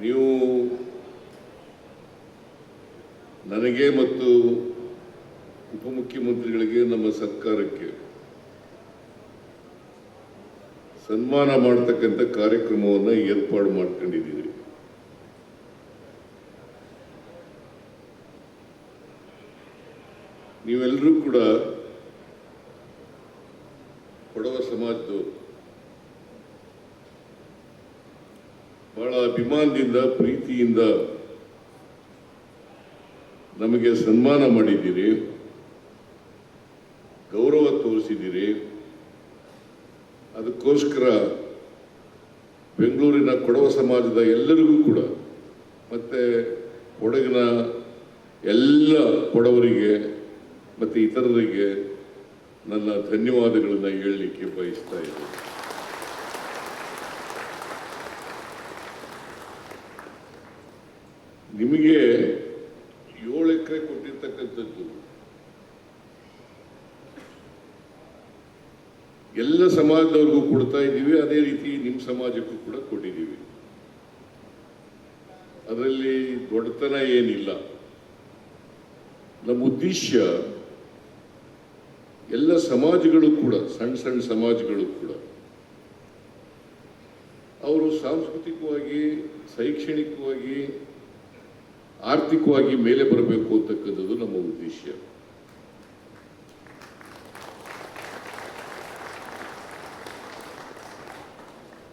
ನೀವು ನನಗೆ ಮತ್ತು ಉಪಮುಖ್ಯಮಂತ್ರಿಗಳಿಗೆ ನಮ್ಮ ಸರ್ಕಾರಕ್ಕೆ ಸನ್ಮಾನ ಮಾಡತಕ್ಕಂಥ ಕಾರ್ಯಕ್ರಮವನ್ನು ಏರ್ಪಾಡು ಮಾಡ್ಕೊಂಡಿದ್ದೀರಿ. ನೀವೆಲ್ಲರೂ ಕೂಡ ಕೊಡವ ಸಮಾಜದವರು. ಬಹಳ ಅಭಿಮಾನದಿಂದ, ಪ್ರೀತಿಯಿಂದ ನಮಗೆ ಸನ್ಮಾನ ಮಾಡಿದ್ದೀರಿ. ಗೌರವ ತೋರಿಸಿದ್ದೀರಿ. ಅದಕ್ಕೋಸ್ಕರ ಬೆಂಗಳೂರಿನ ಕೊಡವ ಸಮಾಜದ ಎಲ್ಲರಿಗೂ ಕೂಡ, ಮತ್ತೆ ಕೊಡಗಿನ ಎಲ್ಲ ಕೊಡವರಿಗೆ, ಮತ್ತು ಇತರರಿಗೆ ನನ್ನ ಧನ್ಯವಾದಗಳನ್ನು ಹೇಳಲಿಕ್ಕೆ ಬಯಸ್ತಾ ಇದ್ದೀನಿ. ನಿಮಗೆ ಏಳು ಎಕರೆ ಕೊಟ್ಟಿರ್ತಕ್ಕಂಥದ್ದು. ಎಲ್ಲ ಸಮಾಜದವ್ರಿಗೂ ಕೊಡ್ತಾ ಇದ್ದೀವಿ, ಅದೇ ರೀತಿ ನಿಮ್ಮ ಸಮಾಜಕ್ಕೂ ಕೂಡ ಕೊಟ್ಟಿದ್ದೀವಿ. ಅದರಲ್ಲಿ ದೊಡ್ಡತನ ಏನಿಲ್ಲ. ನಮ್ಮ ಉದ್ದೇಶ ಎಲ್ಲ ಸಮಾಜಗಳು ಕೂಡ, ಸಣ್ಣ ಸಣ್ಣ ಸಮಾಜಗಳು ಕೂಡ, ಅವರು ಸಾಂಸ್ಕೃತಿಕವಾಗಿ, ಶೈಕ್ಷಣಿಕವಾಗಿ ಆರ್ಥಿಕವಾಗಿ ಮೇಲೆ ಬರಬೇಕು ಅಂತಕ್ಕಂಥದ್ದು ನಮ್ಮ ಉದ್ದೇಶ.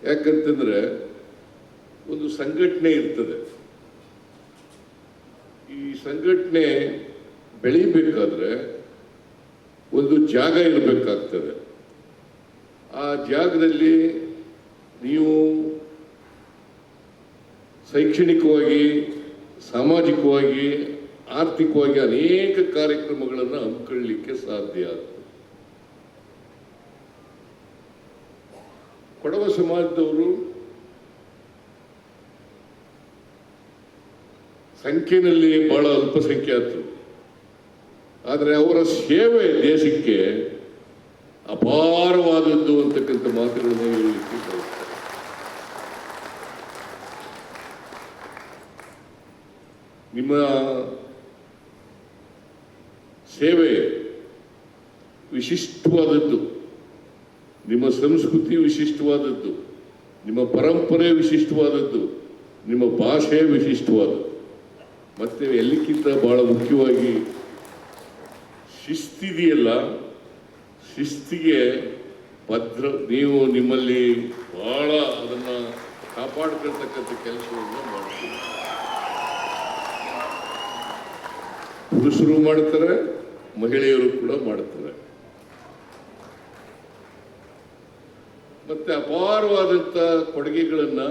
ಯಾಕಂತಂದ್ರೆ ಒಂದು ಸಂಘಟನೆ ಇರ್ತದೆ. ಈ ಸಂಘಟನೆ ಬೆಳಿಬೇಕಾದ್ರೆ ಒಂದು ಜಾಗ ಇರಬೇಕಾಗ್ತದೆ. ಆ ಜಾಗದಲ್ಲಿ ನೀವು ಶೈಕ್ಷಣಿಕವಾಗಿ ಸಾಮಾಜಿಕವಾಗಿ, ಆರ್ಥಿಕವಾಗಿ ಅನೇಕ ಕಾರ್ಯಕ್ರಮಗಳನ್ನು ಹಮ್ಮಿಕೊಳ್ಳಲಿಕ್ಕೆ ಸಾಧ್ಯ ಆಗ್ತದೆ. ಕೊಡವ ಸಮಾಜದವರು ಸಂಖ್ಯೆಯಲ್ಲಿ ಬಹಳ ಅಲ್ಪಸಂಖ್ಯಾತರು. ಆದರೆ ಅವರ ಸೇವೆ ದೇಶಕ್ಕೆ ಅಪಾರವಾದದ್ದು ಅಂತಕ್ಕಂಥ ಮಾತುಗಳನ್ನು ಹೇಳಲಿಕ್ಕೆ ನಿಮ್ಮ ಸೇವೆ ವಿಶಿಷ್ಟವಾದದ್ದು. ನಿಮ್ಮ ಸಂಸ್ಕೃತಿ ವಿಶಿಷ್ಟವಾದದ್ದು. ನಿಮ್ಮ ಪರಂಪರೆ ವಿಶಿಷ್ಟವಾದದ್ದು. ನಿಮ್ಮ ಭಾಷೆ ವಿಶಿಷ್ಟವಾದದ್ದು. ಮತ್ತೆ ಎಲ್ಲಕ್ಕಿಂತ ಬಹಳ ಮುಖ್ಯವಾಗಿ ಶಿಸ್ತಿದೆಯಲ್ಲ, ಶಿಸ್ತಿಗೆ ಭದ್ರ, ನೀವು ನಿಮ್ಮಲ್ಲಿ ಬಹಳ ಅದನ್ನು ಕಾಪಾಡ್ಕೊಳ್ತಕ್ಕಂಥ ಕೆಲಸವನ್ನು ಮಾಡ್ತೀವಿ ಪುರುಷರು ಮಾಡ್ತಾರೆ, ಮಹಿಳೆಯರು ಕೂಡ ಮಾಡ್ತಾರೆ. ಮತ್ತೆ ಅಪಾರವಾದಂಥ ಕೊಡುಗೆಗಳನ್ನು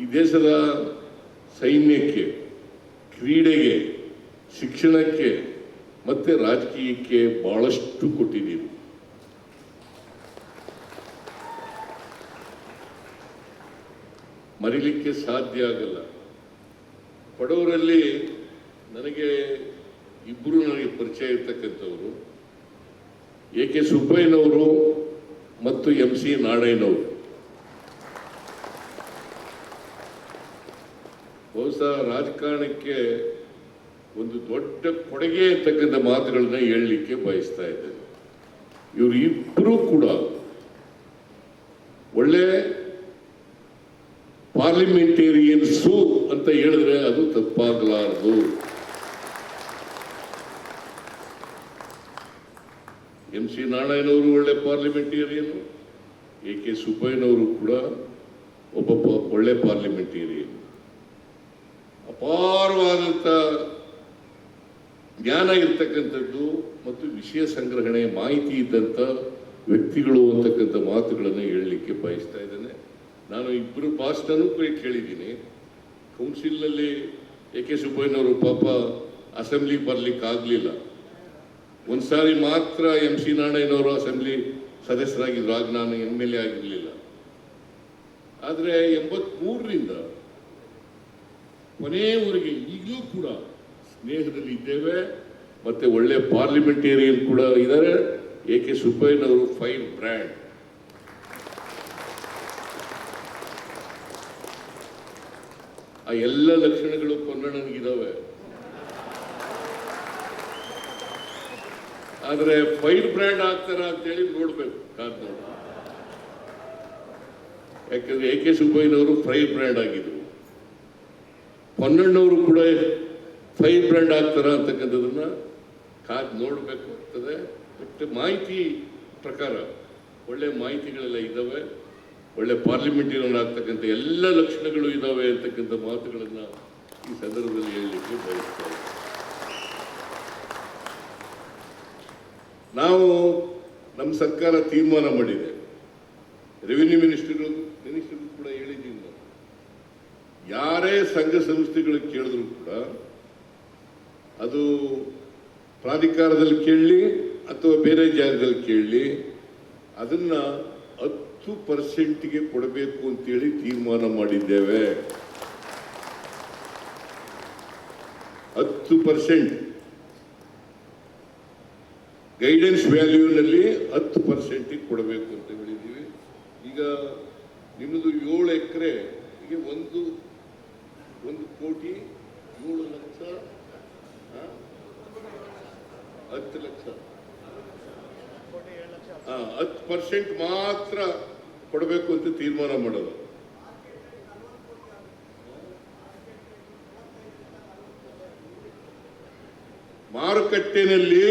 ಈ ದೇಶದ ಸೈನ್ಯಕ್ಕೆ, ಕ್ರೀಡೆಗೆ, ಶಿಕ್ಷಣಕ್ಕೆ, ಮತ್ತೆ ರಾಜಕೀಯಕ್ಕೆ ಬಹಳಷ್ಟು ಕೊಟ್ಟಿದ್ದೀರಿ. ಮರಿಲಿಕ್ಕೆ ಸಾಧ್ಯ ಆಗಲ್ಲ. ಬಡವರಲ್ಲಿ ನನಗೆ ಇಬ್ಬರು ನನಗೆ ಪರಿಚಯ ಇರ್ತಕ್ಕಂಥವರು. ಎ ಕೆ ಸುಬ್ಬಯ್ಯನವರು ಮತ್ತು ಎಂ ಸಿ ನಾರಾಯಣವರು. ಬಹುಶಃ ರಾಜಕಾರಣಕ್ಕೆ ಒಂದು ದೊಡ್ಡ ಕೊಡುಗೆ ಅಂತಕ್ಕಂಥ ಮಾತುಗಳನ್ನ ಹೇಳಲಿಕ್ಕೆ ಬಯಸ್ತಾ ಇದ್ದೇನೆ. ಇವರು ಇಬ್ಬರೂ ಕೂಡ ಒಳ್ಳೆ ಪಾರ್ಲಿಮೆಂಟೇರಿಯನ್ಸು ಅಂತ ಹೇಳಿದ್ರೆ ಅದು ತಪ್ಪಾಗಲಾರದು. ಎಂ ಸಿ ನಾರಾಯಣವರು ಒಳ್ಳೆ ಪಾರ್ಲಿಮೆಂಟೇರಿಯನ್ ಎ ಕೆ ಸುಬ್ಬಯ್ಯನವರು ಕೂಡ ಒಬ್ಬ ಒಳ್ಳೆ ಪಾರ್ಲಿಮೆಂಟೇರಿಯನ್ ಅಪಾರವಾದಂಥ ಜ್ಞಾನ ಇರ್ತಕ್ಕಂಥದ್ದು ಮತ್ತು ವಿಷಯ ಸಂಗ್ರಹಣೆ ಮಾಹಿತಿ ಇದ್ದಂಥ ವ್ಯಕ್ತಿಗಳು ಅಂತಕ್ಕಂಥ ಮಾತುಗಳನ್ನು ಹೇಳಲಿಕ್ಕೆ ಬಯಸ್ತಾ ಇದ್ದೇನೆ. ನಾನು ಇಬ್ಬರು ಭಾಷಣನೂ ಕೂಡ ಕೇಳಿದ್ದೀನಿ. ಕೌನ್ಸಿಲ್ನಲ್ಲಿ ಎ ಕೆ ಸುಬ್ಬಯ್ಯನವರು ಪಾಪ ಅಸೆಂಬ್ಲಿಗೆ ಬರಲಿಕ್ಕೆ ಆಗಲಿಲ್ಲ ಒಂದ್ಸಾರಿ ಮಾತ್ರ ಎಂ ಸಿ ನಾರಾಯಣವರು ಅಸೆಂಬ್ಲಿ ಸದಸ್ಯರಾಗಿದ್ದರು ಆಗ ನಾನು ಎಂ ಎಲ್ ಎ ಆಗಿರಲಿಲ್ಲ. ಆದರೆ ಎಂಬತ್ಮೂರರಿಂದ ಕೊನೆಯವರೆಗೆ ಈಗಲೂ ಕೂಡ ಸ್ನೇಹದಲ್ಲಿ ಇದ್ದೇವೆ. ಮತ್ತೆ ಒಳ್ಳೆ ಪಾರ್ಲಿಮೆಂಟೇರಿಯನ್ ಕೂಡ ಇದ್ದಾರೆ. ಎ ಕೆ ಸುಬ್ಬಯ್ಯನವರು ಫೈನ್ ಬ್ರ್ಯಾಂಡ್. ಆ ಎಲ್ಲ ಲಕ್ಷಣಗಳು ಪೊನ್ನಣ್ಣನಿಗಿದಾವೆ ಆದ್ರೆ ಫೈರ್ ಬ್ರ್ಯಾಂಡ್ ಆಗ್ತಾರ ಅಂತೇಳಿ ನೋಡ್ಬೇಕು ನೋಡಿ ಯಾಕಂದ್ರೆ ಎ ಕೆ ಸುಬ್ಬಯ್ಯನವರು ಫೈರ್ ಬ್ರ್ಯಾಂಡ್ ಆಗಿದ್ರು. ಪೊನ್ನಣ್ಣವರು ಕೂಡ ಫೈರ್ ಬ್ರ್ಯಾಂಡ್ ಆಗ್ತಾರ ಅಂತಕ್ಕಂಥದ್ದನ್ನ ಕಾದ್ ನೋಡ್ಬೇಕು ಆಗ್ತದೆ. ಬಟ್ ಮಾಹಿತಿ ಪ್ರಕಾರ ಒಳ್ಳೆ ಮಾಹಿತಿಗಳೆಲ್ಲ ಇದ್ದಾವೆ ಒಳ್ಳೆ ಪಾರ್ಲಿಮೆಂಟಿನಲ್ಲಿ ಆಗ್ತಕ್ಕಂಥ ಎಲ್ಲ ಲಕ್ಷಣಗಳು ಇದ್ದಾವೆ ಅಂತಕ್ಕಂಥ ಮಾತುಗಳನ್ನು ಈ ಸಂದರ್ಭದಲ್ಲಿ ಹೇಳಲಿಕ್ಕೆ ಬಯಸ್ತಾರೆ ನಾವು ನಮ್ಮ ಸರ್ಕಾರ ತೀರ್ಮಾನ ಮಾಡಿದೆ. ರೆವಿನ್ಯೂ ಮಿನಿಸ್ಟರ್ ಮಿನಿಸ್ಟರ್ ಕೂಡ ಹೇಳಿದ್ದೀನಿ ನಾನು ಯಾರೇ ಸಂಘ ಸಂಸ್ಥೆಗಳು ಕೇಳಿದ್ರು ಕೂಡ ಅದು ಪ್ರಾಧಿಕಾರದಲ್ಲಿ ಕೇಳಲಿ ಅಥವಾ ಬೇರೆ ಜಾಗದಲ್ಲಿ ಕೇಳಲಿ, ಅದನ್ನ ಹತ್ತು ಪರ್ಸೆಂಟ್ಗೆ ಕೊಡಬೇಕು ಅಂತೇಳಿ ತೀರ್ಮಾನ ಮಾಡಿದ್ದೇವೆ. ಹತ್ತು ಪರ್ಸೆಂಟ್. ಗೈಡೆನ್ಸ್ ವ್ಯಾಲ್ಯೂನಲ್ಲಿ ಹತ್ತು ಪರ್ಸೆಂಟಿಗೆ ಕೊಡಬೇಕು ಅಂತ ಹೇಳಿದ್ದೀವಿ. ಈಗ ನಿಮ್ಮದು ಏಳು ಎಕರೆ ಒಂದು ಒಂದು ಕೋಟಿ ಏಳು ಲಕ್ಷ? ಹತ್ತು ಲಕ್ಷ. ಹತ್ತು ಪರ್ಸೆಂಟ್ ಮಾತ್ರ ಕೊಡಬೇಕು ಅಂತ ತೀರ್ಮಾನ ಮಾಡೋದು. ಮಾರುಕಟ್ಟೆನಲ್ಲಿ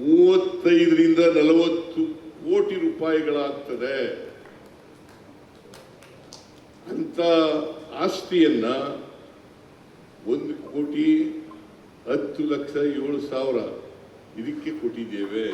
ಮೂವತ್ತೈದರಿಂದ ನಲವತ್ತು ಕೋಟಿ ರೂಪಾಯಿಗಳಾಗ್ತದೆ. ಅಂತ ಆಸ್ತಿಯನ್ನ ಒಂದು ಕೋಟಿ ಹತ್ತು ಲಕ್ಷ ಏಳು ಸಾವಿರ ಇದಕ್ಕೆ ಕೊಟ್ಟಿದ್ದೇವೆ.